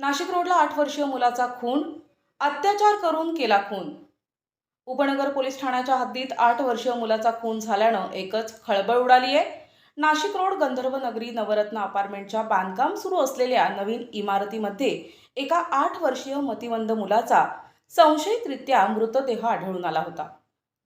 नाशिक रोडला आठ वर्षीय मुलाचा खून अत्याचार करून केला खून. उपनगर पोलीस ठाण्याच्या हद्दीत आठ वर्षीय मुलाचा खून झाल्यानं एकच खळबळ उडाली आहे. नाशिक रोड गंधर्व नगरी नवरत्न अपार्टमेंटच्या बांधकाम सुरू असलेल्या नवीन इमारतीमध्ये एका आठ वर्षीय मतिमंद मुलाचा संशयितरित्या मृतदेह आढळून आला होता.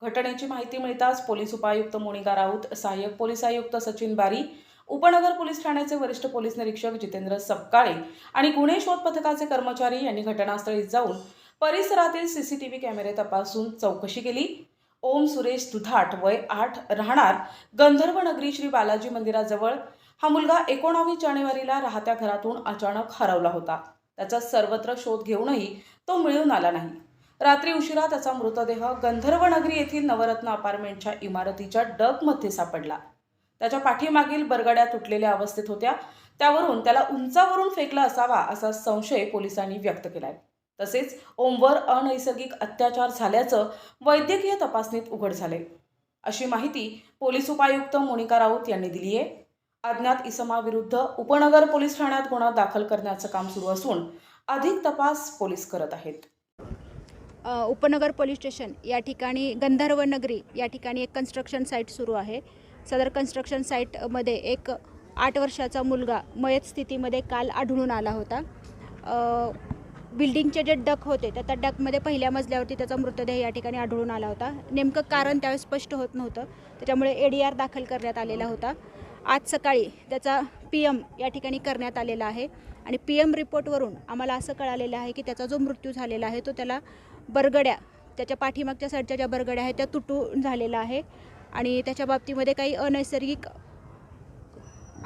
घटनेची माहिती मिळताच पोलीस उपायुक्त मोनिका राऊत सहाय्यक पोलीस आयुक्त सचिन बारी उपनगर पोलीस ठाण्याचे वरिष्ठ पोलीस निरीक्षक जितेंद्र सपकाळे आणि गुन्हे शोध पथकाचे कर्मचारी यांनी घटनास्थळी जाऊन परिसरातील सीसीटीव्ही कॅमेरे तपासून चौकशी केली. ओम सुरेश दुधाट वय आठ राहणार गंधर्व नगरी श्री बालाजी मंदिराजवळ. हा मुलगा एकोणावीस जानेवारीला राहत्या घरातून अचानक हरवला होता. त्याचा सर्वत्र शोध घेऊनही तो मिळून आला नाही. रात्री उशिरा त्याचा मृतदेह गंधर्व नगरी येथील नवरत्न अपार्टमेंटच्या इमारतीच्या डगमध्ये सापडला. त्याच्या पाठीमागील बरगड्या तुटलेल्या अवस्थेत होत्या. त्यावरून त्याला उंचावरून फेकला असावा असा संशय पोलिसांनी व्यक्त केलाय. तसेच ओमवर अनैसर्गिक अत्याचार झाल्याचं वैद्यकीय तपासणीत उघड झाले अशी माहिती पोलीस उपायुक्त मोनिका राऊत यांनी दिली आहे. अज्ञात इसमाविरुद्ध उपनगर पोलीस ठाण्यात गुन्हा दाखल करण्याचं काम सुरू असून अधिक तपास पोलीस करत आहेत. उपनगर पोलीस स्टेशन या ठिकाणी गंधर्व नगरी या ठिकाणी एक कन्स्ट्रक्शन साईट सुरू आहे. सदर कन्स्ट्रक्शन साईटमध्ये एक आठ वर्षाचा मुलगा मयत स्थितीमध्ये काल आढळून आला होता. बिल्डिंगचे जे डक होते त्या त्या डकमध्ये पहिल्या मजल्यावरती त्याचा मृतदेह या ठिकाणी आढळून आला होता. नेमकं कारण त्यावेळेस स्पष्ट होत नव्हतं. त्याच्यामुळे ए डी आर दाखल करण्यात आलेला होता. आज सकाळी त्याचा पी एम या ठिकाणी करण्यात आलेला आहे. आणि पी एम रिपोर्टवरून आम्हाला असं कळालेलं आहे की त्याचा जो मृत्यू झालेला आहे तो त्याला बरगड्या त्याच्या पाठीमागच्या साईडच्या ज्या बरगड्या आहेत त्या तुटून झालेला आहे. आणि त्याच्या बाबतीमध्ये काही अनैसर्गिक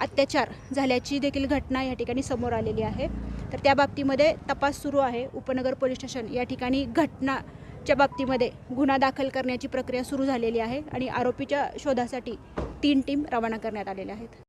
अत्याचार झाल्याची देखील घटना या ठिकाणी समोर आलेली आहे. तर त्या बाबतीमध्ये तपास सुरू आहे. उपनगर पोलीस स्टेशन या ठिकाणी घटनाच्या बाबतीमध्ये गुन्हा दाखल करण्याची प्रक्रिया सुरू झालेली आहे आणि आरोपीच्या शोधासाठी तीन टीम रवाना करण्यात आलेल्या आहेत.